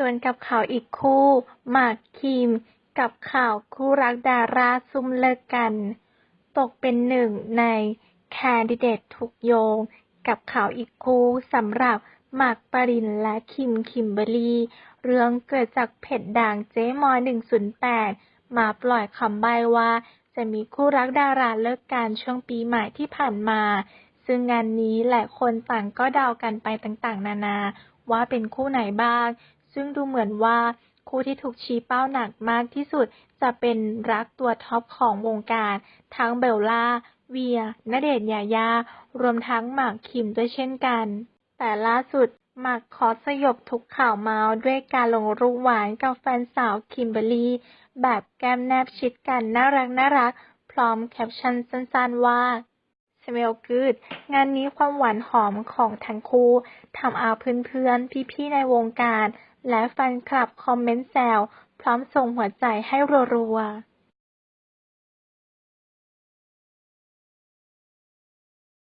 ดวลกับข่าวอีกคู่ หมากคิม กับข่าวคู่รักดาราซุ่มเลิกกัน ตกเป็นหนึ่งในแคนดิเดตถูกโยง กับข่าวอีกคู่สำหรับหมากปรินและคิมคิมเบอรี่ เรื่องเกิดจากเพจดังเจ๊มอย108 มาปล่อยคำใบ้ว่า จะมีคู่รักดาราเลิกกันช่วงปีใหม่ที่ผ่านมา ซึ่งงานนี้หลายคนต่างก็เดากันไปต่างๆ นานาว่าเป็นคู่ไหนบ้าง ซึ่งดูเหมือนว่าคู่ที่ถูกชี้เป้าหนักมากที่สุดจะเป็นรักตัวท็อปของวงการ ทั้งเบลล่า เวียณเดชน์ยายา รวมทั้งหมากคิมด้วยเช่นกัน แต่ล่าสุดหมากขอสยบทุกข่าวเมาส์ด้วยการลงรูปหวานกับแฟนสาวคิมเบอรรี่ แบบแก้มแนบชิดกันน่ารักน่ารัก พร้อมแคปชั่นสั้นๆว่า smell good งานนี้ความหวานหอมของทั้งคู่ทำเอาเพื่อนๆ พี่ๆ ในวงการ และแฟนคลับคอมเมนต์แซวพร้อมส่งหัวใจให้รัวๆ